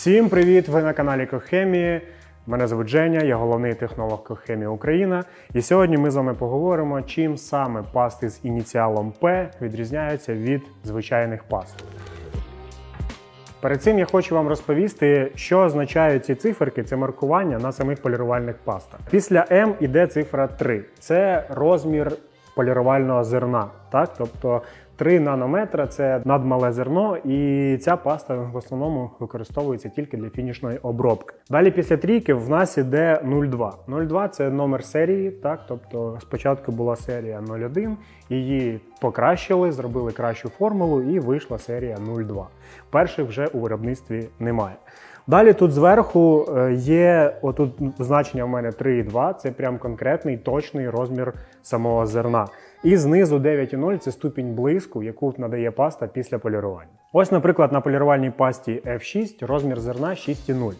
Всім привіт! Ви на каналі Кохемії. Мене звуть Женя, я головний технолог Кохемії Україна. І сьогодні ми з вами поговоримо, чим саме пасти з ініціалом П відрізняються від звичайних паст. Перед цим я хочу вам розповісти, що означають ці циферки, це маркування на самих полірувальних пастах. Після М іде цифра 3. Це розмір полірувального зерна. Так? Тобто 3 нанометра це надмале зерно, і ця паста в основному використовується тільки для фінішної обробки. Далі після трійки в нас іде 0,2. 0,2 це номер серії. Так? Тобто спочатку була серія 0,1, її покращили, зробили кращу формулу, і вийшла серія 0,2. Перших вже у виробництві немає. Далі тут зверху е, є отут значення в мене 3,2, це прям конкретний точний розмір самого зерна. І знизу 9,0 це ступінь блиску, яку надає паста після полірування. Ось, наприклад, на полірувальній пасті F6 розмір зерна 6,0.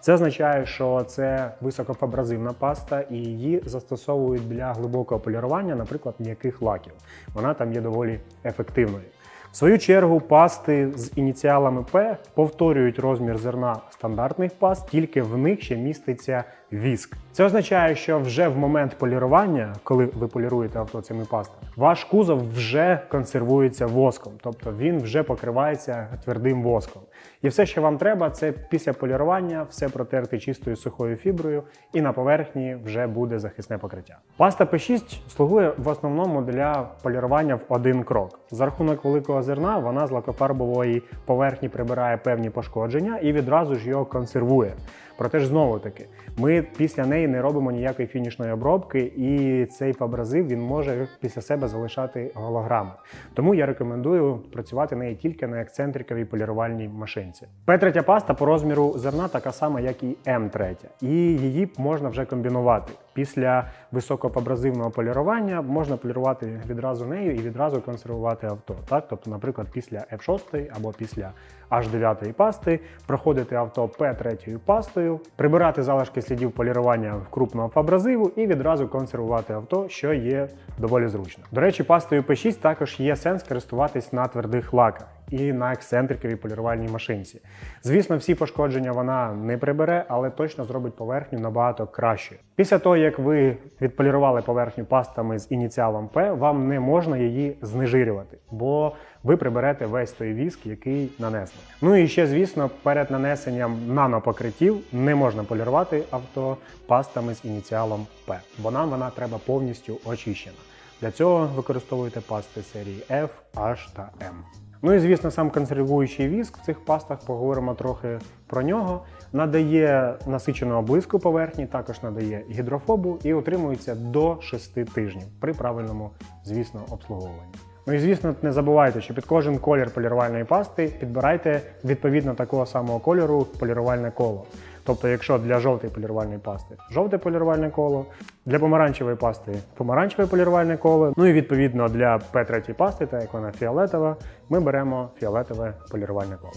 Це означає, що це високофабразивна паста, і її застосовують для глибокого полірування, наприклад, м'яких лаків. Вона там є доволі ефективною. В свою чергу, пасти з ініціалами P повторюють розмір зерна стандартних паст, тільки в них ще міститься віск. Це означає, що вже в момент полірування, коли ви поліруєте авто цими пастами, ваш кузов вже консервується воском, тобто він вже покривається твердим воском. І все, що вам треба, це після полірування все протерти чистою сухою фіброю, і на поверхні вже буде захисне покриття. Паста P6 слугує в основному для полірування в один крок. За рахунок великого зерна вона з лакофарбової поверхні прибирає певні пошкодження і відразу ж його консервує. Проте ж знову таки, ми після неї не робимо ніякої фінішної обробки, і цей фабразив він може після себе залишати голограми. Тому я рекомендую працювати нею тільки на ексцентриковій полірувальній машинці. П3 паста по розміру зерна така сама, як і М3, і її можна вже комбінувати. Після високофабразивного полірування можна полірувати відразу нею і відразу консервувати авто. Так? Тобто, наприклад, після F6 або після H9 пасти проходити авто P3 пастою, прибирати залишки слідів полірування в крупного фабразиву і відразу консервувати авто, що є доволі зручно. До речі, пастою P6 також є сенс користуватись на твердих лаках. І на ексцентриковій полірувальній машинці. Звісно, всі пошкодження вона не прибере, але точно зробить поверхню набагато кращою. Після того, як ви відполірували поверхню пастами з ініціалом P, вам не можна її знежирювати, бо ви приберете весь той віск, який нанесли. Ну і ще, звісно, перед нанесенням нанопокриттів не можна полірувати авто пастами з ініціалом P, бо нам вона треба повністю очищена. Для цього використовуйте пасти серії F, H та M. Ну і звісно, сам консервуючий віск в цих пастах поговоримо трохи про нього. Надає насиченого блиску поверхні, також надає гідрофобу і утримується до 6 тижнів при правильному, звісно, обслуговуванні. Ну і звісно, не забувайте, що під кожен колір полірувальної пасти підбирайте відповідно такого самого кольору полірувальне коло. Тобто, якщо для жовтої полірувальної пасти жовте полірувальне коло, для помаранчевої пасти помаранчеве полірувальне коло. Ну і відповідно для P3 пасти, так як вона фіолетова, ми беремо фіолетове полірувальне коло.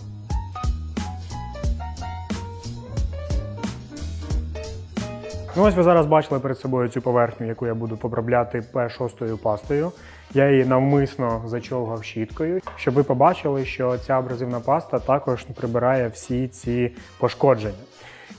Ну ось ви зараз бачили перед собою цю поверхню, яку я буду поправляти P6 пастою. Я її навмисно зачовгав щіткою, щоб ви побачили, що ця абразивна паста також прибирає всі ці пошкодження.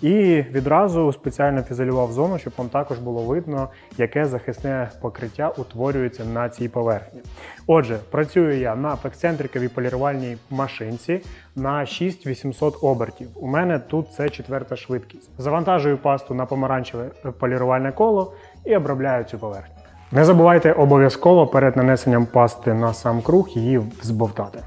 І відразу спеціально фізалював зону, щоб вам також було видно, яке захисне покриття утворюється на цій поверхні. Отже, працюю я на ексцентриковій полірувальній машинці на 6800 обертів. У мене тут це четверта швидкість. Завантажую пасту на помаранчеве полірувальне коло і обробляю цю поверхню. Не забувайте обов'язково перед нанесенням пасти на сам круг її збовтати.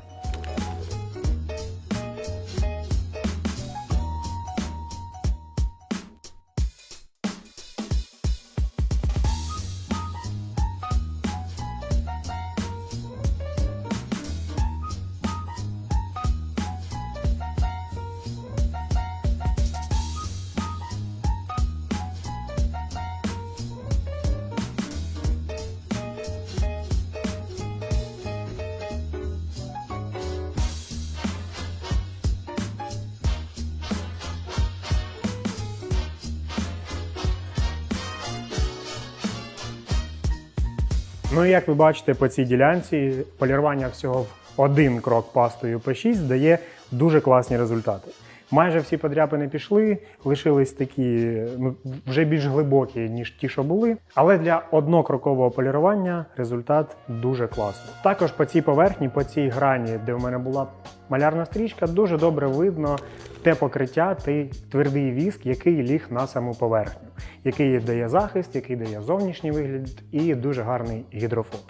Ну і як ви бачите по цій ділянці, полірування всього в один крок пастою P6 дає дуже класні результати. Майже всі подряпини пішли, лишились такі ну, вже більш глибокі, ніж ті, що були. Але для однокрокового полірування результат дуже класний. Також по цій поверхні, по цій грані, де в мене була малярна стрічка, дуже добре видно те покриття, той твердий віск, який ліг на саму поверхню, який дає захист, який дає зовнішній вигляд і дуже гарний гідрофоб.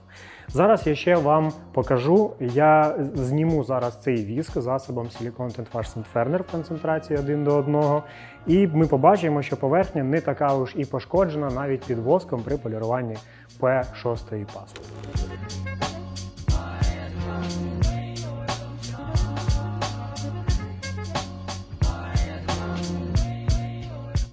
Зараз я ще вам покажу. Я зніму зараз цей віск засобом Silicon Tentwash Wash Inferner в концентрації один до одного. І ми побачимо, що поверхня не така уж і пошкоджена навіть під воском при поліруванні P6 пасти.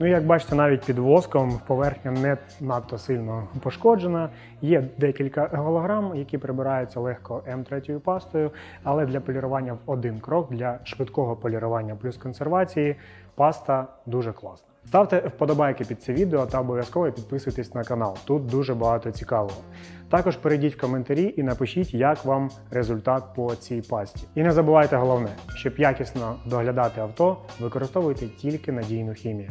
Ну, як бачите, навіть під воском поверхня не надто сильно пошкоджена. Є декілька голограм, які прибираються легко М3 пастою, але для полірування в один крок, для швидкого полірування плюс консервації, паста дуже класна. Ставте вподобайки під це відео та обов'язково підписуйтесь на канал. Тут дуже багато цікавого. Також перейдіть в коментарі і напишіть, як вам результат по цій пасті. І не забувайте головне, щоб якісно доглядати авто, використовуйте тільки надійну хімію.